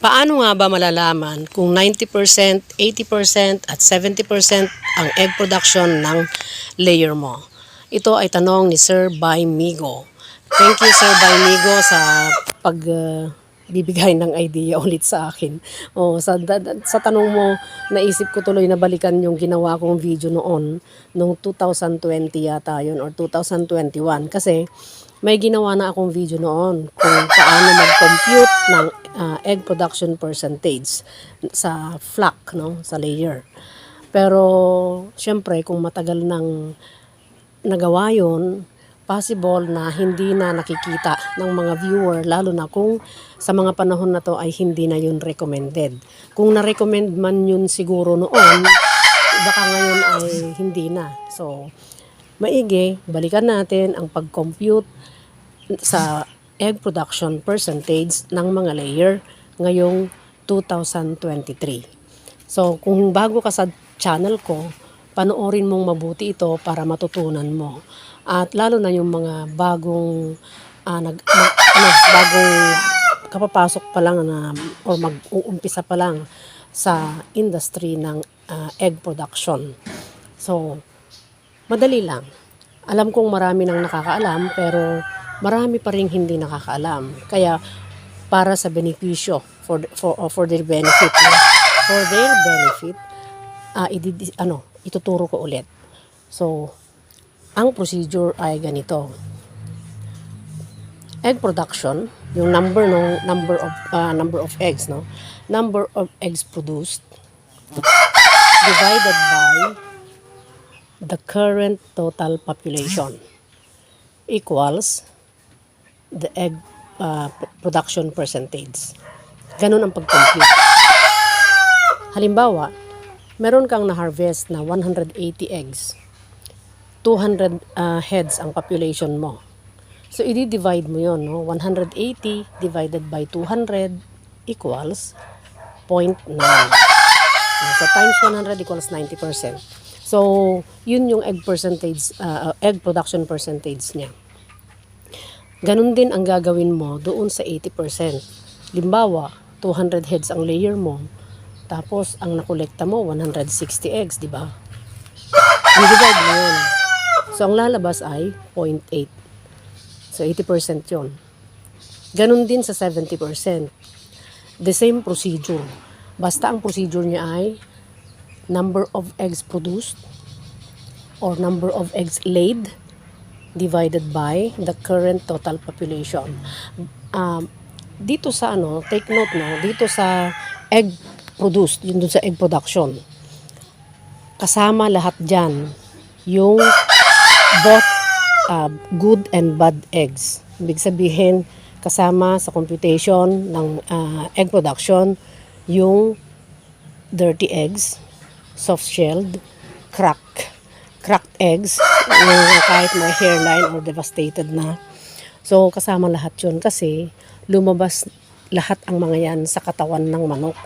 Paano nga ba malalaman kung 90%, 80% at 70% ang egg production ng layer mo? Ito ay tanong ni Sir Bay Migo. Thank you Sir Bay Migo sa pag uh, bibigay ng idea ulit sa akin. O sa sa tanong mo, naisip ko tuloy na balikan yung ginawa kong video noon nung 2020 yata yun or 2021 kasi may ginawa na akong video noon kung paano mag-compute ng ah, egg production percentage sa flock, no, sa layer. Pero syempre kung matagal nang nagawa yun, possible na hindi na nakikita ng mga viewer, lalo na kung sa mga panahon na to ay hindi na yun recommended. Kung na-recommend man yun siguro noon, baka ngayon ay hindi na. So, maigi, balikan natin ang pag-compute sa egg production percentage ng mga layer ngayong 2023. So, kung bago ka sa channel ko, panoorin mong mabuti ito para matutunan mo. At lalo na yung mga bagong ah, nag, mag- ano, bagong kapapasok pa lang na o mag-uumpisa pa lang sa industry ng ah, egg production. So, madali lang. Alam kong marami nang nakakaalam pero marami pa rin hindi nakakaalam. Kaya para sa benepisyo for for uh, for their benefit for their benefit ah ididi, ano ituturo ko ulit. So ang procedure ay ganito. Egg production, yung number no number of ah, number of eggs no. Number of eggs produced divided by the current total population equals the egg uh, production percentage. Ganun ang pag-compute. Halimbawa, meron kang na-harvest na 180 eggs. 200 uh, heads ang population mo. So, i-divide mo yon no? 180 divided by 200 equals 0.9. So, times 100 equals 90%. So, yun yung egg percentage, uh, egg production percentage niya. Ganun din ang gagawin mo doon sa 80%. Limbawa, 200 heads ang layer mo, tapos ang nakolekta mo, 160 eggs, di ba? I-divide mo yun. So, ang lalabas ay 0.8. So, 80% yun. Ganun din sa 70%. The same procedure. Basta ang procedure niya ay number of eggs produced or number of eggs laid divided by the current total population. Um, dito sa ano, take note no, dito sa egg produced, yun dun sa egg production, kasama lahat dyan yung both uh, good and bad eggs. Ibig sabihin, kasama sa computation ng uh, egg production yung dirty eggs, soft-shelled, crack, cracked eggs, yung kahit may hairline or devastated na. So, kasama lahat yun kasi lumabas lahat ang mga yan sa katawan ng manok.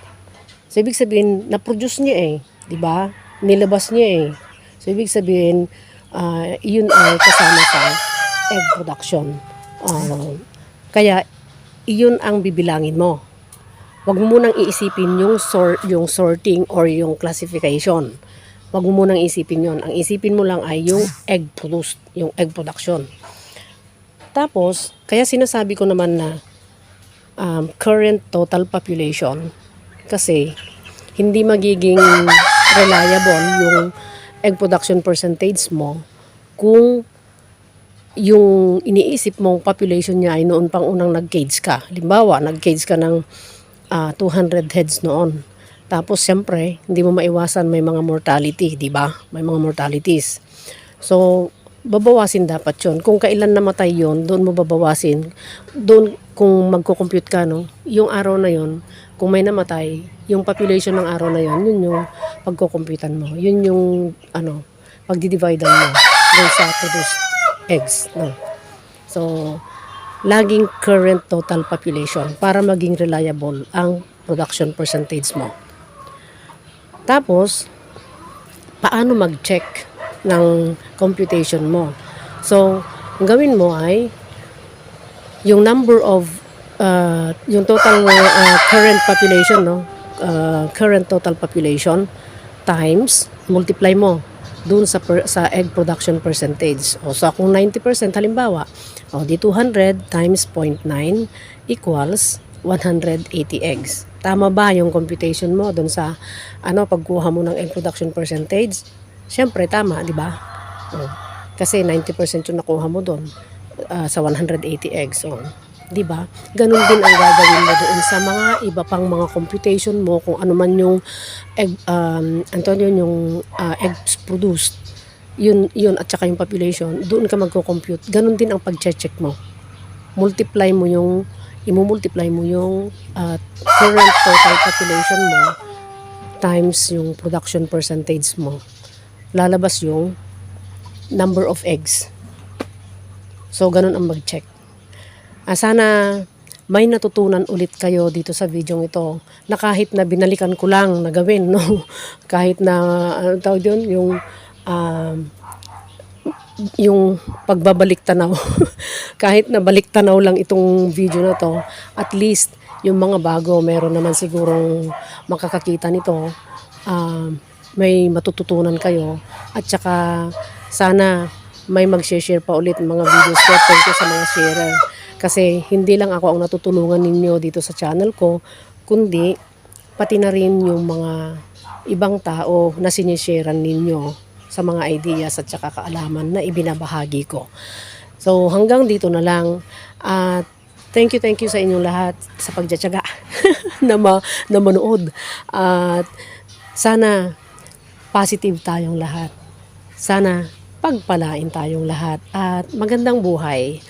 So, ibig sabihin, na-produce niya eh. di ba? Nilabas niya eh. So, ibig sabihin, ah, yun ay kasama sa egg production. Ah, kaya, iyon ang bibilangin mo. Huwag mo munang iisipin yung, sor- yung sorting or yung classification. Huwag mo munang isipin yon. Ang isipin mo lang ay yung egg produced, yung egg production. Tapos, kaya sinasabi ko naman na um, current total population kasi hindi magiging reliable yung egg production percentage mo kung yung iniisip mong population niya ay noon pang unang nag-cage ka. Limbawa, nag-cage ka ng ah, 200 heads noon. Tapos, siyempre, hindi mo maiwasan may mga mortality, di ba? May mga mortalities. So, babawasin dapat yon Kung kailan namatay yon doon mo babawasin. Doon, kung magko-compute ka, no, yung araw na yon kung may namatay, yung population ng araw na yon yun yung pagko-computean mo. Yun yung, ano, pagdidividean mo doon sa produced eggs. No? So, laging current total population para maging reliable ang production percentage mo. Tapos, paano mag-check ng computation mo? So, ang gawin mo ay yung number of uh, yung total uh, current population, no? Uh, current total population times multiply mo dun sa per, sa egg production percentage. O so kung 90% halimbawa, o di 200 times 0.9 equals 180 eggs. Tama ba yung computation mo dun sa ano pagkuha mo ng egg production percentage? Siyempre tama, di ba? O, kasi 90% yung nakuha mo doon ah, sa 180 eggs. So, 'di ba? Ganun din ang gagawin mo doon sa mga iba pang mga computation mo kung ano man yung egg um Antonio yung ah, eggs produced. Yun yun at saka yung population, doon ka magko-compute. Ganun din ang pag-check mo. Multiply mo yung imumultiply mo yung ah, current total population mo times yung production percentage mo. Lalabas yung number of eggs. So, ganun ang mag-check. Ah, sana may natutunan ulit kayo dito sa video ito na kahit na binalikan ko lang na gawin, no? kahit na, ano tawag yun, yung, um, yung pagbabalik tanaw. kahit na balik tanaw lang itong video na to, at least yung mga bago, meron naman sigurong makakakita nito. Um, may matututunan kayo. At saka, sana may mag-share pa ulit ng mga videos ko. Thank you sa mga sharer. Kasi hindi lang ako ang natutulungan ninyo dito sa channel ko, kundi pati na rin yung mga ibang tao na sinisharean ninyo sa mga ideas at saka kaalaman na ibinabahagi ko. So hanggang dito na lang at thank you thank you sa inyong lahat sa pagtsatsaga na, ma, na manood at sana positive tayong lahat. Sana pagpalain tayong lahat at magandang buhay.